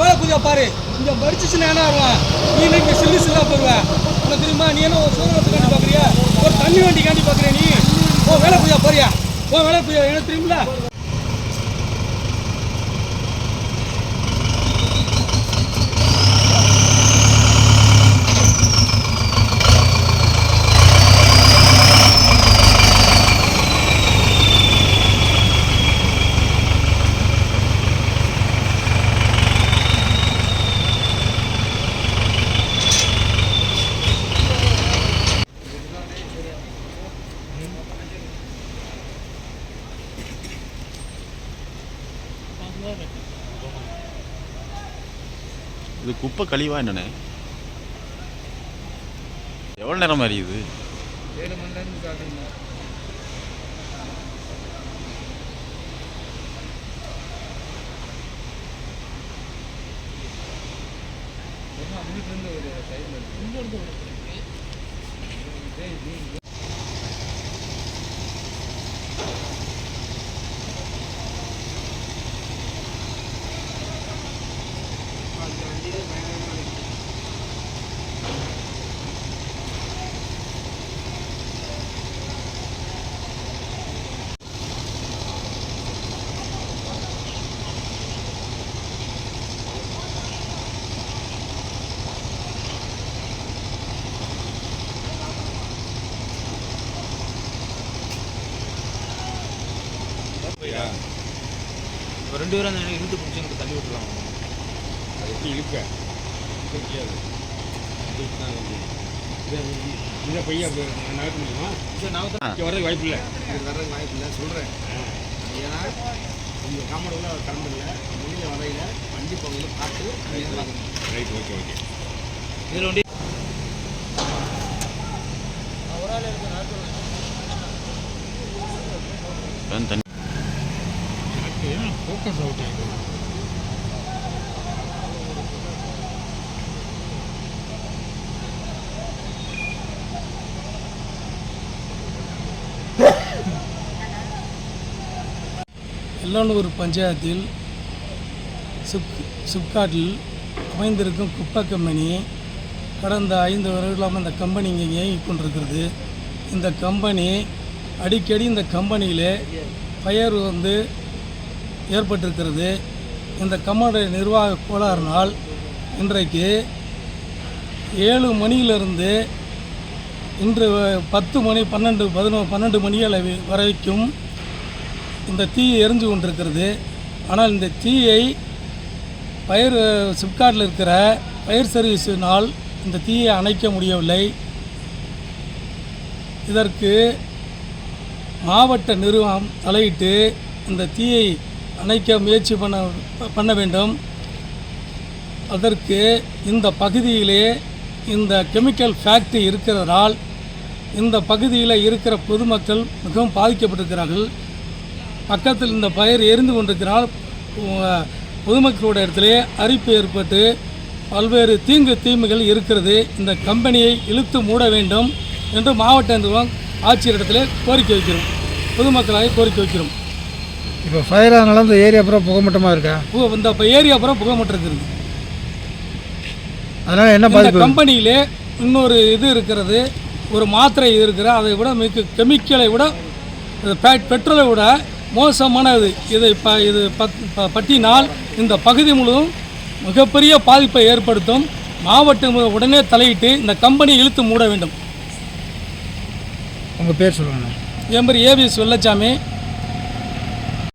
வேலை புதியா பாரு கொஞ்சம் படிச்சுச்சுன்னா என்ன ஆடுவான் நீ இன்னைக்கு சில்லு சில்லா போடுவேன் உனக்கு தெரியுமா நீ என்ன ஒரு சுதந்திரத்துக்காண்டி பார்க்குறியா ஒரு தண்ணி வண்டிக்காண்டி பார்க்குறியா நீ ஓ வேலை புதியா பாரியா ஓ வேலை புதியா எனக்கு தெரியுமில இது குப்பை கழிவா என்னண்ணே? எவ்வளோ நேரம் மாதிரி இது ஏழு மணி நேரம் காட்டுங்க ஒரு ரெண்டு பேரும் அந்த இழுத்து பிடிச்சி எனக்கு தள்ளி விட்டுருவாங்க. அது எப்படி இழுக்க இழுக்க முடியாது இந்த பையன் அப்படி நகர்த்த முடியுமா? சார் நான் இங்கே வர்றதுக்கு வாய்ப்பு இல்லை இது வர்றதுக்கு வாய்ப்பு இல்லை. சொல்கிறேன் ஏன்னா உங்கள் காமடூரில் கரண்ட் இல்லை. முடிஞ்ச வரையில் வண்டி பகுதியில் பார்த்து ரைட் ஓகே ஓகே இதில் வண்டி அதான் தண்ணி ஃபோக்கஸ் அவுட் ஆகிடும் பஞ்சாயத்தில் சிப் சிப்காட்டில் அமைந்திருக்கும் குப்பை கம்பெனி கடந்த ஐந்து வருடங்களாக இந்த கம்பெனி இங்கே இயங்கிக் கொண்டிருக்கிறது. இந்த கம்பெனி அடிக்கடி இந்த கம்பெனியில் ஃபயர் வந்து ஏற்பட்டிருக்கிறது. இந்த கம்பெனி நிர்வாக கோளாறுனால் இன்றைக்கு ஏழு மணியிலிருந்து இன்று பத்து மணி பன்னெண்டு பதினோ பன்னெண்டு மணி அளவு வரைக்கும் இந்த தீ எரிஞ்சு கொண்டிருக்கிறது. ஆனால் இந்த தீயை பயிர் சிப்காட்டில் இருக்கிற பயிர் சர்வீஸினால் இந்த தீயை அணைக்க முடியவில்லை. இதற்கு மாவட்ட நிறுவனம் தலையிட்டு இந்த தீயை அணைக்க முயற்சி பண்ண பண்ண வேண்டும். அதற்கு இந்த பகுதியிலே இந்த கெமிக்கல் ஃபேக்ட்ரி இருக்கிறதால் இந்த பகுதியில் இருக்கிற பொதுமக்கள் மிகவும் பாதிக்கப்பட்டிருக்கிறார்கள். பக்கத்தில் இந்த பயிர் எரிந்து கொண்டிருக்கிறால் பொதுமக்களோட இடத்துலே அரிப்பு ஏற்பட்டு பல்வேறு தீங்கு தீமைகள் இருக்கிறது. இந்த கம்பெனியை இழுத்து மூட வேண்டும் என்று மாவட்ட நிர்வாகம் ஆட்சியரிடத்திலே கோரிக்கை வைக்கிறோம். பொதுமக்களாக கோரிக்கை வைக்கிறோம். இப்போ ஃபயர் ஆனாலும் இந்த ஏரியா அப்புறம் புகமட்டமாக இருக்கா? பு- இந்த இப்ப ஏரியா அப்புறம் புகைமட்டிருக்கிறது அதனால் என்ன இந்த பாதிப்பு? கம்பெனியிலே இன்னொரு இது இருக்கிறது ஒரு மாத்திரை இருக்கிற அதை விட மிக கெமிக்கலை விட இது பெ- பெட்ரோலை விட மோசமானது இது. இப்போ இது பத் ப- பட்டினால் இந்த பகுதி முழுவதும் மிகப்பெரிய பாதிப்பை ஏற்படுத்தும். மாவட்டம் உடனே தலையிட்டு இந்த கம்பெனியை இழுத்து மூட வேண்டும். உங்கள் பேர் சொல்லுங்கண்ணா என் பேர் ஏவிஎஸ் வெள்ளச்சாமி.